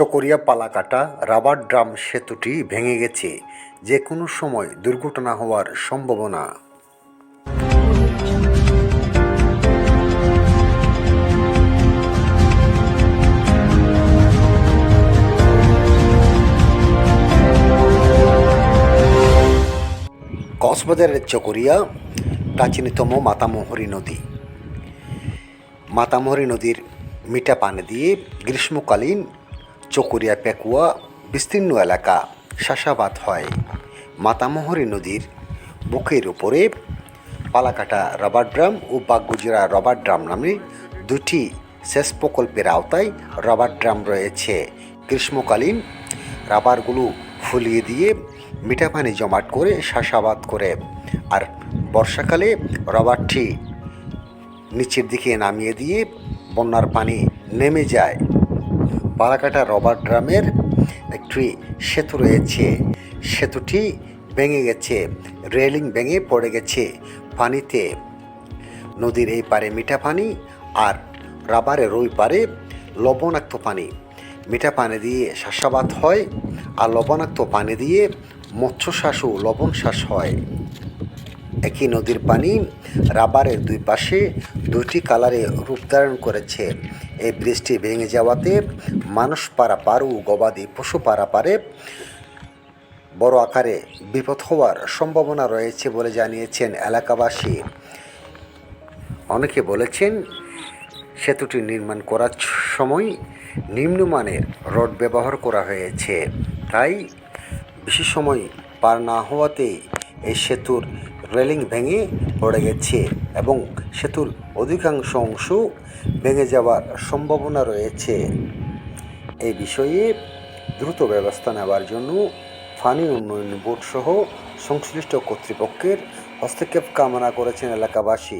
Chakaria Palakata rubber drum সেতুটি ভেঙে গেছে। যে কোনো সময় দুর্ঘটনা হওয়ার সম্ভাবনা। কক্সবাজারের চকরিয়া, প্রাচীনতম মাতামোহরী নদী। মাতামোহরী নদীর মিঠা পানি দিয়ে গ্রীষ্মকালীন চকরিয়া পেকুয়া বিস্তীর্ণ এলাকা চাষাবাদ হয়। মাতামোহরী নদীর বুকের উপরে পালাকাটা রবার ড্রাম ও বাগগুজরা রবার ড্রাম নামে দুটি সেচ প্রকল্পের আওতায় রবার ড্রাম রয়েছে। গ্রীষ্মকালীন রাবারগুলো ফুলিয়ে দিয়ে মিঠা পানি জমাট করে শাসাবাদ করে আর বর্ষাকালে রবারটি নিচের দিকে নামিয়ে দিয়ে বন্যার পানি নেমে যায়। পালাকাটা রবার ড্রামের একটি সেতু রয়েছে। সেতুটি ভেঙে গেছে, রেলিং ভেঙে পড়ে গেছে পানিতে। নদীর এই পারে মিঠা পানি আর রাবারের ওই পারে লবণাক্ত পানি। মিঠা পানি দিয়ে চাষাবাদ হয় আর লবণাক্ত পানি দিয়ে মৎস্য শ্বাস লবণ শ্বাস হয়। একই নদীর পানি রাবারের দুই পাশে দুইটি কালারে রূপ ধারণ করেছে। এই ব্রিজটি ভেঙে যাওয়াতে মানুষ পারাপার ও গবাদি পশু পারাপারে বড় আকারে বিপদ হওয়ার সম্ভাবনা রয়েছে বলে জানিয়েছেন এলাকাবাসী। অনেকে বলেছেন, সেতুটি নির্মাণ করার সময় নিম্নমানের রড ব্যবহার করা হয়েছে। তাই বেশি সময় পার না হওয়াতে এই সেতুর রেলিং ভেঙে পড়ে গেছে এবং সেতুর অধিকাংশ অংশ ভেঙে যাওয়ার সম্ভাবনা রয়েছে। এই বিষয়ে দ্রুত ব্যবস্থা নেওয়ার জন্য ফানি উন্নয়ন বোর্ড সহ সংশ্লিষ্ট কর্তৃপক্ষের হস্তক্ষেপ কামনা করেছেন এলাকাবাসী।